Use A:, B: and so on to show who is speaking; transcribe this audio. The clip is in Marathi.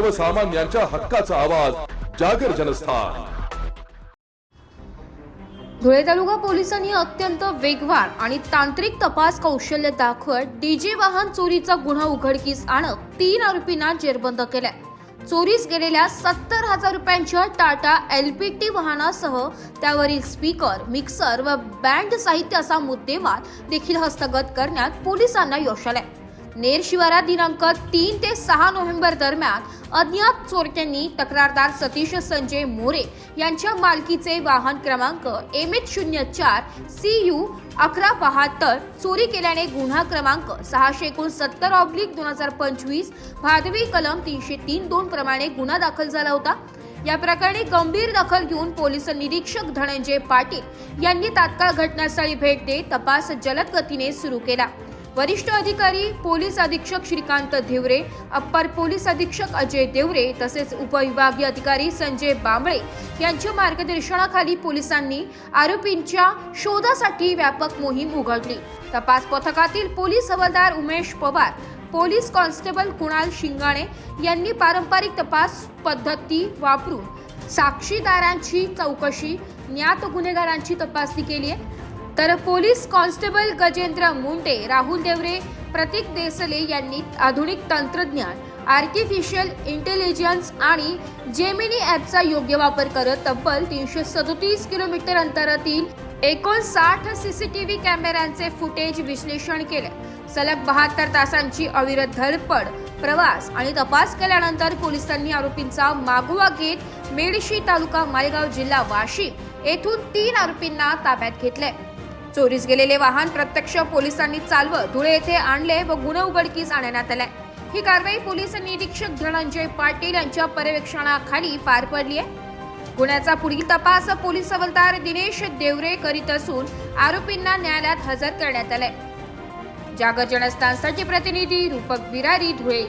A: सर्वसामान्यांच्या हक्काचा आवाज जागर जनस्थान.
B: धुळे तालुका पोलिसांनी अत्यंत वेगवान आणि तांत्रिक तपास कौशल्य दाखवत डीजे वाहन चोरीचा गुन्हा उघडकीस आणत तीन आरोपींना जेरबंद केलाय. चोरीस गेलेल्या सत्तर हजार रुपयांच्या टाटा एलपीटी वाहनासह त्यावरील स्पीकर मिक्सर व बँड साहित्य असा मुद्देमाल देखील हस्तगत करण्यात पोलिसांना यश आलंय. नेर शिवारात दिनांक तीन ते सहा नोव्हेंबर दरम्यान अज्ञात चोरट्यांनी तक्रारदार सतीश संजय मोरे यांच्या मालकीचे वाहन क्रमांक एम एच शून्य चार सी यू अकरा बहात्तर चोरी केल्याने गुन्हा क्रमांक सहाशे एकोणसत्तर ऑब्लिक दोन हजार पंचवीस भादवी कलम तीनशे तीन दोन प्रमाणे गुन्हा दाखल झाला होता. या प्रकरणी गंभीर दखल घेऊन पोलीस निरीक्षक धनंजय पाटील यांनी तात्काळ घटनास्थळी भेट देत तपास जलद गतीने सुरू केला. वरिष्ठ अधिकारी पोलीस अधीक्षक श्रीकांत धिवरे अप्पर पोलीस अधीक्षक अजय देवरे तसेच उपविभागीय अधिकारी संजय बांबळे यांच्या मार्गदर्शनाखाली पोलिसांनी आरोपींच्या शोधासाठी व्यापक मोहीम उघडली. तपास पथकातील पोलीस हवालदार उमेश पवार पोलीस कॉन्स्टेबल कुणाल शिंगाणे यांनी पारंपरिक तपास पद्धती वापरून साक्षीदारांची चौकशी ज्ञात गुन्हेगारांची तपासणी केली आहे. तर पोलीस कॉन्स्टेबल गजेंद्र मुंडे राहुल देवरे प्रतीक देसले यांनी आधुनिक तंत्रज्ञान आर्टिफिशियल इंटेलिजन्स आणि जेमिनी ॲपचा योग्य वापर करत तब्बल तीनशे सदोतीस किलोमीटर अंतरातील एकोणसाठ सी सी टी व्ही कॅमेऱ्यांचे फुटेज विश्लेषण केले. सलग बहात्तर तासांची अविरत धडपड प्रवास आणि तपास केल्यानंतर पोलिसांनी आरोपींचा मागोवा घेत मेडशी तालुका मालेगाव जिल्हा वाशिम येथून तीन आरोपींना ताब्यात घेतले. चोरीस गेलेले वाहन प्रत्यक्ष पोलिसांनी चालवत धुळे येथे आणले व गुन्हा उघडकीस आणण्यात आलाय. ही कारवाई पोलीस निरीक्षक धनंजय पाटील यांच्या पर्यवेक्षणाखाली पार पडली आहे गुन्ह्याचा पुढील तपास पोलीस हवलदार दिनेश देवरे करीत असून आरोपींना न्यायालयात हजर करण्यात आलंय. जागर जनस्थानसाठी प्रतिनिधी रूपक बिरारी धुळे.